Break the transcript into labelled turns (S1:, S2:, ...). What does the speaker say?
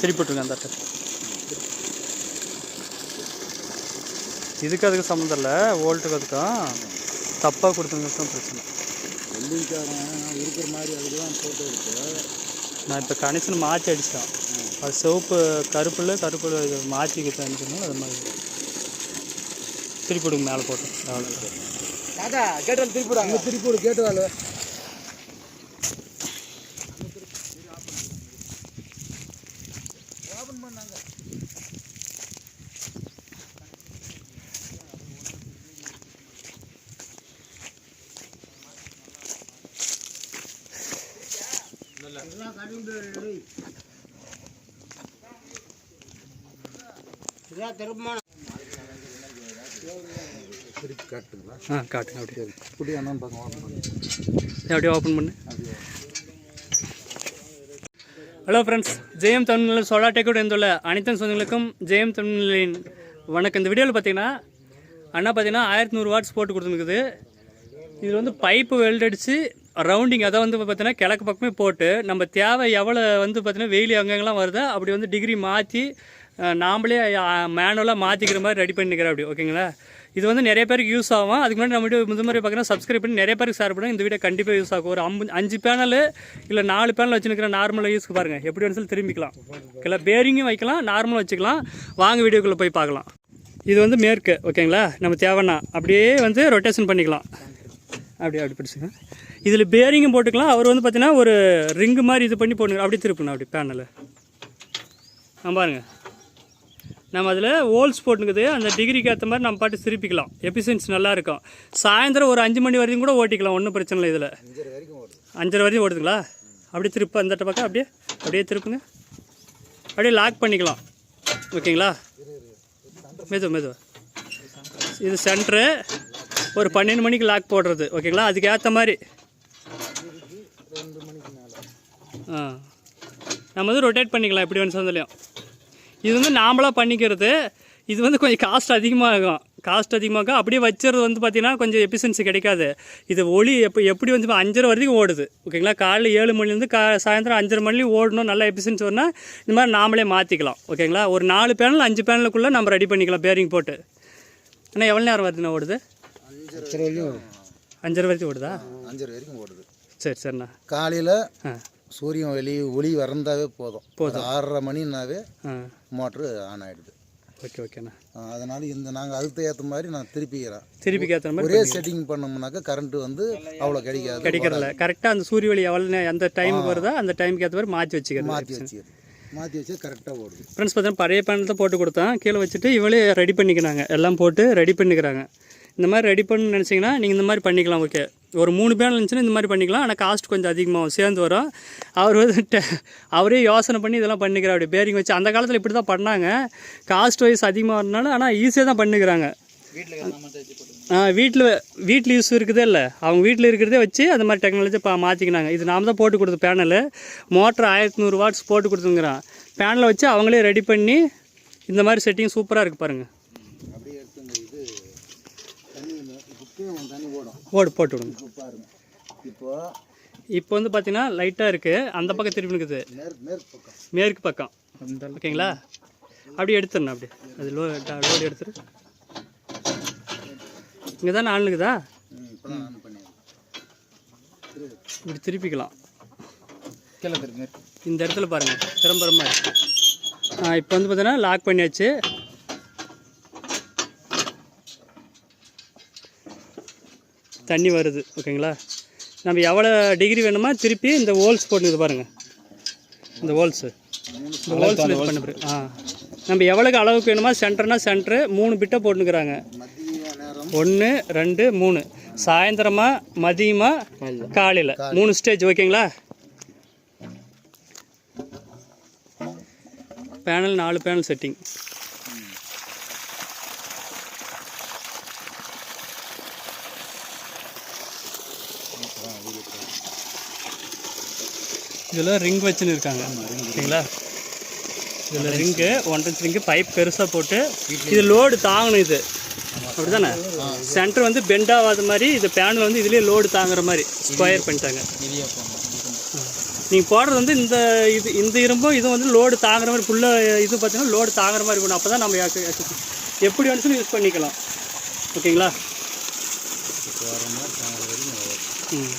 S1: திருப்பி விட்ருங்க அந்த அட்டை இதுக்கு அதுக்கு சம்மந்தம் இல்லை. வோல்ட்டுக்கு அதுக்கும் தப்பாக கொடுத்துங்க தான் பிரச்சனை.
S2: வெள்ளிக்காரன் இருக்கிற மாதிரி அதுக்கு தான் ஃபோட்டோ இருக்கு
S1: நான் இப்போ கனெக்ஷன் மாற்றி அடிச்சிட்டேன். அது சிவப்பு கருப்பில் கருப்பில் இது மாற்றி அனுப்பிச்சோம் அது மாதிரி. திருப்பி விடுங்க மேலே போட்டோம் அவ்வளோ
S2: தாத்தா கேட்டால் திருப்பி விடாங்க திருப்பி விடு கேட்டு வாழ திருப்பி காட்டுங்களா
S1: ஆ காட்டுங்க அப்படியே. இதை அப்படியே ஓப்பன் பண்ணு. ஹலோ ஃப்ரெண்ட்ஸ் ஜெயம் தமிழில் சோலா டெக்கோடு இருந்துள்ள அனைத்து சொந்தங்களுக்கும் ஜெயம் தமிழின் வணக்கம். இந்த வீடியோவில் பார்த்தீங்கன்னா அண்ணா பார்த்தீங்கன்னா ஆயிரத்தி நூறு வாட்ஸ் போட்டு கொடுத்துருக்குது. இதில் வந்து பைப்பு வெல்ட் அடித்து ரவுண்டிங் அதை வந்து பார்த்தீங்கன்னா கிழக்கு பக்கமே போட்டு நம்ம தேவை எவ்வளோ வந்து பார்த்தீங்கன்னா வெயில் எங்கெங்கெல்லாம் வருதோ அப்படி வந்து டிகிரி மாற்றி நாமளே மேனுவலாக மாற்றிக்கிற மாதிரி ரெடி பண்ணிக்கிறேன் அப்படி. ஓகேங்களா இது வந்து நிறைய பேருக்கு யூஸ் ஆகும். அதுக்கு முன்னாடி நம்ம வீடியோ முதல் மாதிரி பார்த்தீங்கன்னா சப்ஸ்கிரைப் பண்ணி நிறைய பேருக்கு ஷேர் பண்ணுங்க. இந்த வீடியோ கண்டிப்பாக யூஸ் ஆகும். ஒரு அம்பு அஞ்சு பேனல் இல்லை நாலு பேனல் வச்சுருக்கிற நார்மலாக யூஸ்க்கு பாருங்கள் எப்படி வேணும் சொல்லி திரும்பிக்கலாம். இல்லை பேரிங்கும் வைக்கலாம் நார்மலாக வச்சுக்கலாம். வாங்க வீடியோக்குள்ளே போய் பார்க்கலாம். இது வந்து மேற்கு ஓகேங்களா நம்ம தேவைன்னா அப்படியே வந்து ரொட்டேஷன் பண்ணிக்கலாம். அப்படியே அப்படி பிடிச்சிங்க. இதில் பேரிங்கும் போட்டுக்கலாம். அவர் வந்து பார்த்தீங்கன்னா ஒரு ரிங்கு மாதிரி இது பண்ணி போட்டுங்க அப்படியே திருப்பணும். அப்படி பேனலை ஆ பாருங்கள் நம்ம அதில் ஹோல்ஸ் போட்டுக்குது. அந்த டிகிரிக்கு ஏற்ற மாதிரி நம்ம பாட்டு திருப்பிக்கலாம் எஃபிஷியன்சி நல்லா இருக்கும். சாயந்தரம் ஒரு அஞ்சு மணி வரைக்கும் கூட ஓட்டிக்கலாம். ஒன்றும் பிரச்சனை இல்லை இதில்.
S2: அஞ்சரை வரைக்கும்
S1: ஓடுதுங்களா? அப்படியே திருப்ப அந்த பக்கம் அப்படியே அப்படியே திருப்புங்க. அப்படியே லாக் பண்ணிக்கலாம். ஓகேங்களா? மெது மெது இது சென்ட்ரு ஒரு பன்னெண்டு மணிக்கு லாக் போடுறது. ஓகேங்களா? அதுக்கு ஏற்ற மாதிரி. ஆ. நம்ம வந்து ரொட்டேட் பண்ணிக்கலாம். எப்படி வேணும் சொந்தலையும் இது வந்து நாமளாக பண்ணிக்கிறது. இது வந்து கொஞ்சம் காஸ்ட் அதிகமாகும் காஸ்ட் அதிகமாகும் அப்படியே வச்சுறது வந்து பார்த்திங்கன்னா கொஞ்சம் எஃபிஷியன்சி கிடைக்காது. இது ஒளி எப்போ எப்படி வந்து அஞ்சரை வரைக்கும் ஓடுது. ஓகேங்களா காலைல ஏழு மணிலேருந்து கா சாயந்தரம் அஞ்சரை மணிலையும் ஓடணும் நல்லா எஃபிஷியன்சி வரணும் இந்த மாதிரி நாமளே மாற்றிக்கலாம் ஓகேங்களா ஒரு நாலு பேனல் அஞ்சு பேனலுக்குள்ளே நம்ம ரெடி பண்ணிக்கலாம் பேரிங் போட்டு. ஆனால் எவ்வளோ நேரம் வருதுண்ணா ஓடுது?
S2: அஞ்சரை வரைக்கும் ஓடுது.
S1: அஞ்சரை வரைக்கும் ஓடுதா?
S2: அஞ்சரை வரைக்கும் ஓடுது.
S1: சரி சரிண்ணா
S2: காலையில்
S1: ஆ.
S2: சூரியன் வெளி ஒளி வறந்தாவே போதும். போதும். ஆறரை மணினாவே மோட்ரு ஆன் ஆகிடுது
S1: ஓகே ஓகேண்ணா.
S2: அதனால் இந்த நாங்கள் அதுக்கு ஏற்ற மாதிரி நான் திருப்பிக்கிறேன்.
S1: திருப்பி ஏற்ற மாதிரி
S2: ஒரே செட்டிங் பண்ணோம்னாக்கா கரண்ட் வந்து அவ்வளோ கிடைக்காது.
S1: கிடைக்கிறதில்ல. கரெக்டாக அந்த சூரிய ஒளி எவ்வளோ எந்த டைமுக்கு வருதோ? அந்த டைமுக்கு ஏற்ற மாதிரி மாற்றி வச்சுக்கிறது.
S2: மாற்றி வச்சுக்கிறது. மாற்றி வச்சு கரெக்டாக ஓடுது.
S1: ஃப்ரெண்ட்ஸ் பார்த்தீங்கன்னா பழைய பேனல் தான் போட்டு கொடுத்தேன். கீழே வச்சுட்டு இவளே ரெடி பண்ணிக்கிறாங்க. எல்லாம் போட்டு ரெடி பண்ணிக்கிறாங்க. இந்த மாதிரி ரெடி பண்ணு நினச்சிங்கன்னா நீங்கள் இந்த மாதிரி பண்ணிக்கலாம் ஓகே ஒரு மூணு பேனல் இருந்துச்சுன்னா இந்த மாதிரி பண்ணிக்கலாம். ஆனால் காஸ்ட் கொஞ்சம் அதிகமாகும். சேர்ந்து வரும். அவர் வந்து டெ- அவரே யோசனை பண்ணி இதெல்லாம் பண்ணிக்கிறார். அப்படி பேரிங் வச்சு அந்த காலத்தில் இப்படி தான் பண்ணாங்க. காஸ்ட் வைஸ் அதிகமாக இருந்தாலும் ஆனால் ஈஸியாக தான் பண்ணிக்கிறாங்க. ஆ வீட்டில் வீட்டில் யூஸ் இருக்குதே இல்லை. அவங்க வீட்டில் இருக்கிறதே வச்சு அந்த மாதிரி டெக்னாலஜி பா மாற்றிக்கினாங்க இது நாம தான் போட்டு கொடுத்த பேனலு மோட்டர் ஆயிரத்தி நூறு வாட்ஸ் போட்டு கொடுத்துங்கிறான் பேனலை வச்சு அவங்களே ரெடி பண்ணி இந்த மாதிரி செட்டிங் சூப்பராக இருக்குது பாருங்கள்
S2: அப்படியே எடுத்து இந்த இது தண்ணி இப்பயும் தண்ணி ஓடும்
S1: ஓடு போட்டு விடுங்க.
S2: இப்போ பாருங்க. இப்போ
S1: இப்போ வந்து பார்த்தீங்கன்னா லைட்டாக இருக்குது அந்த பக்கம் திருப்பி இருக்குது
S2: மேற்கு பக்கம்.
S1: ஓகேங்களா? அப்படியே எடுத்துடணும் அப்படியே. அது லோ லோடு எடுத்துரு இங்கே தானே ஆள் இருக்குதா
S2: இப்போ தான் ஆன் பண்ணிடுறேன்
S1: இப்படி திருப்பிக்கலாம். இந்த இடத்துல பாருங்கள் திரும்புற மாதிரி ஆ இப்போ வந்து பார்த்தீங்கன்னா லாக் பண்ணியாச்சு. தண்ணி வருது ஓகேங்களா? நம்ம எவ்வளோ டிகிரி வேணுமோ திருப்பி இந்த ஹோல்ஸ் போட்டுக்குது பாருங்கள் இந்த ஹோல்ஸு இந்த ஹோல்ஸ் இது பண்ண ஆ. நம்ம எவ்வளோக்கு அளவுக்கு வேணுமோ சென்டர்னா சென்டரு மூணு பிட்டை போட்டுக்கிறாங்க ஒன்று ரெண்டு மூணு. சாயந்தரமா மதியமா காலையில். மூணு ஸ்டேஜ் ஓகேங்களா? பேனல் நாலு பேனல் செட்டிங் இதில் ரிங் வச்சுன்னு இருக்காங்க. ஓகேங்களா இதில் ரிங்கு ஒன்றரை ரிங்கு பைப் பெருசாக போட்டு இது லோடு தாங்கணும் இது. அப்படிதானே? சென்டர் வந்து பெண்ட் ஆகாத மாதிரி இது பேனல் வந்து இதுலேயே லோடு தாங்குற மாதிரி ஸ்கொயர் பண்ணிட்டாங்க. நீங்கள் போடுறது வந்து இந்த இது இந்த இரும்பும் இது வந்து லோடு தாங்குற மாதிரி ஃபுல்லாக இது பார்த்தீங்கன்னா லோடு தாங்குற மாதிரி இருக்கணும். அப்போ தான் நம்ம எப்படி வேணுச்சும் யூஸ் பண்ணிக்கலாம். ஓகேங்களா? ம்.